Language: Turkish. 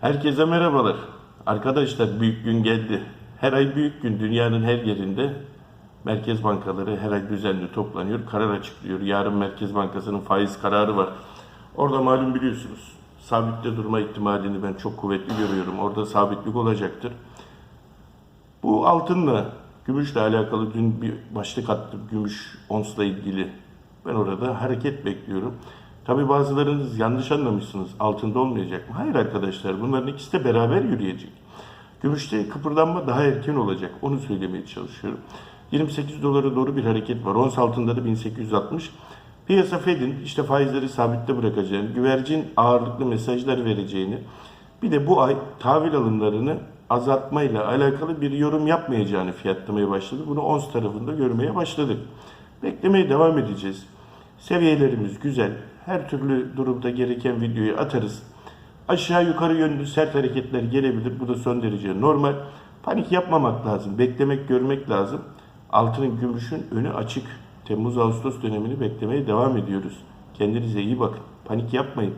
Herkese merhabalar. Arkadaşlar büyük gün geldi. Her ay büyük gün dünyanın her yerinde merkez bankaları her ay düzenli toplanıyor. Karar açıklıyor. Yarın Merkez Bankası'nın faiz kararı var. Orada malum biliyorsunuz. Sabitte durma ihtimalini ben çok kuvvetli görüyorum. Orada sabitlik olacaktır. Bu altınla, gümüşle alakalı dün bir başlık attım. Gümüş onsla ilgili. Ben orada hareket bekliyorum. Tabi bazılarınız yanlış anlamışsınız. Altında olmayacak mı? Hayır arkadaşlar bunların ikisi de beraber yürüyecek. Gümüşte kıpırdanma daha erken olacak. Onu söylemeye çalışıyorum. 28 dolara doğru bir hareket var. Ons altında da 1860. Piyasa Fed'in işte faizleri sabitte bırakacağını, güvercin ağırlıklı mesajlar vereceğini, bir de bu ay tahvil alımlarını azaltmayla alakalı bir yorum yapmayacağını fiyatlamaya başladı. Bunu ons tarafında görmeye başladık. Beklemeye devam edeceğiz. Seviyelerimiz güzel. Her türlü durumda gereken videoyu atarız. Aşağı yukarı yönlü sert hareketler gelebilir. Bu da son derece normal. Panik yapmamak lazım. Beklemek, görmek lazım. Altının, gümüşün önü açık. Temmuz-Ağustos dönemini beklemeye devam ediyoruz. Kendinize iyi bakın. Panik yapmayın.